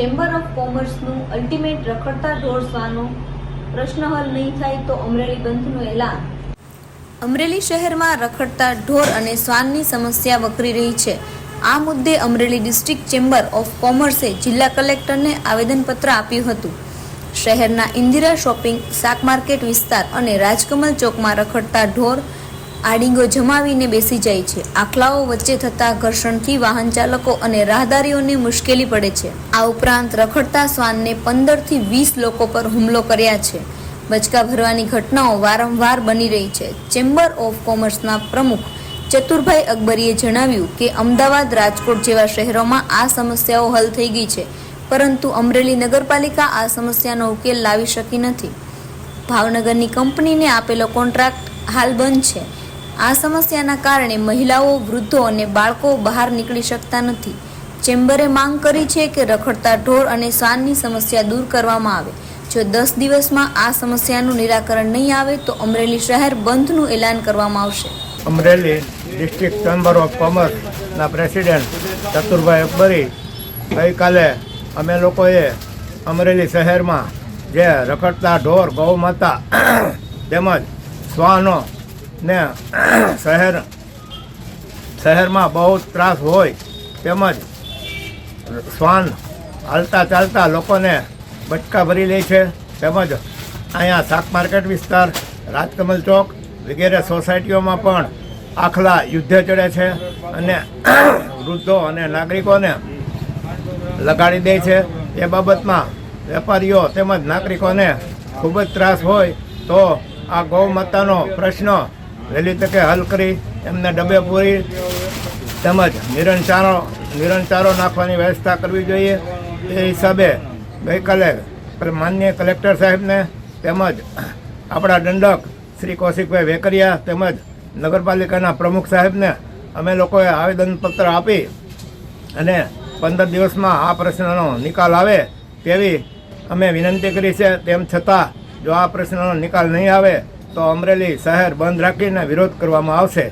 Chamber of કોમર્સનું ultimate રખડતા ઢોર શ્વાનો પ્રશ્ન હલ નહીં થાય તો અમરેલી બંધનું એલાન. અમરેલી શહેરમાં રખડતા ઢોર અને શ્વાનની સમસ્યા વકરી રહી છે. આ મુદ્દે અમરેલી ડિસ્ટ્રિક્ટ ચેમ્બર ઓફ કોમર્સે જિલ્લા કલેક્ટરને આવેદનપત્ર આપ્યું હતું. શહેરના ઇન્દિરા શોપિંગ શાક માર્કેટ વિસ્તાર અને રાજકમલ ચોકમાં રખડતા ઢોર આડીંગો જમાવીને બેસી જાય છે. આખલાઓ વચ્ચે થતા ઘર્ષણથી વાહન ચાલકો અને રાહદારીઓને મુશ્કેલી પડે છે. આ ઉપરાંત રખડતા શ્વાનને પંદરથી વીસ લોકો પર હુમલો કર્યા છે. બચકા ભરવાની ઘટનાઓ વારંવાર બની રહી છે. ચેમ્બર ઓફ કોમર્સના પ્રમુખ ચતુરભાઈ અકબરીએ જણાવ્યું કે અમદાવાદ રાજકોટ જેવા શહેરોમાં આ સમસ્યાઓ હલ થઈ ગઈ છે, પરંતુ અમરેલી નગરપાલિકા આ સમસ્યાનો ઉકેલ લાવી શકી નથી. ભાવનગરની કંપનીને આપેલો કોન્ટ્રાક્ટ હાલ બંધ છે. આ સમસ્યાના કારણે મહિલાઓ, વૃદ્ધો અને બાળકો બહાર નીકળી શકતા નથી. ચેમ્બરે માંગ કરી છે કે રખડતા ઢોર અને શ્વાનની સમસ્યા દૂર કરવામાં આવે. જો દસ દિવસમાં આ સમસ્યાનું નિરાકરણ નહીં આવે, તો અમરેલી શહેર બંધનું એલાન કરવામાં આવશે. અમરેલી ડિસ્ટ્રિક્ટ ચેમ્બર ઓફ કોમર્સના પ્રેસિડેન્ટ ચતુરભાઈ અકબરી ગઈકાલે અમે લોકોએ અમરેલી શહેરમાં જે રખડતા ઢોર ગૌ માતા તેમજ શ્વાનો ને શહેર, શહેરમાં બહુ ત્રાસ હોય તેમજ શ્વાન હાલતા ચાલતા લોકોને બચકા ભરી લે છે તેમજ અહીંયા શાક માર્કેટ વિસ્તાર, રાજકમલ ચોક વગેરે સોસાયટીઓમાં પણ આખલા યુદ્ધે ચડે છે અને વૃદ્ધો અને નાગરિકોને લગાડી દે છે. એ બાબતમાં વેપારીઓ તેમજ નાગરિકોને ખૂબ જ ત્રાસ હોય તો આ ગૌ માતાનો પ્રશ્ન વહેલી તકે હલ કરી એમને ડબે પૂરી. તેમજ નિરંચારો નિરંચારો નાખવાની વ્યવસ્થા કરવી જોઈએ. એ હિસાબે ગઈકાલે માનનીય કલેક્ટર સાહેબને તેમજ આપણા દંડક શ્રી કૌશિકભાઈ વેકરિયા તેમજ નગરપાલિકાના પ્રમુખ સાહેબને અમે લોકોએ આવેદનપત્ર આપી અને પંદર દિવસમાં આ પ્રશ્નનો નિકાલ આવે તેવી અમે વિનંતી કરી છે. તેમ છતાં જો આ પ્રશ્નનો નિકાલ નહીં આવે તો અમરેલી શહેર બંધ રાખીને વિરોધ કરવામાં આવશે.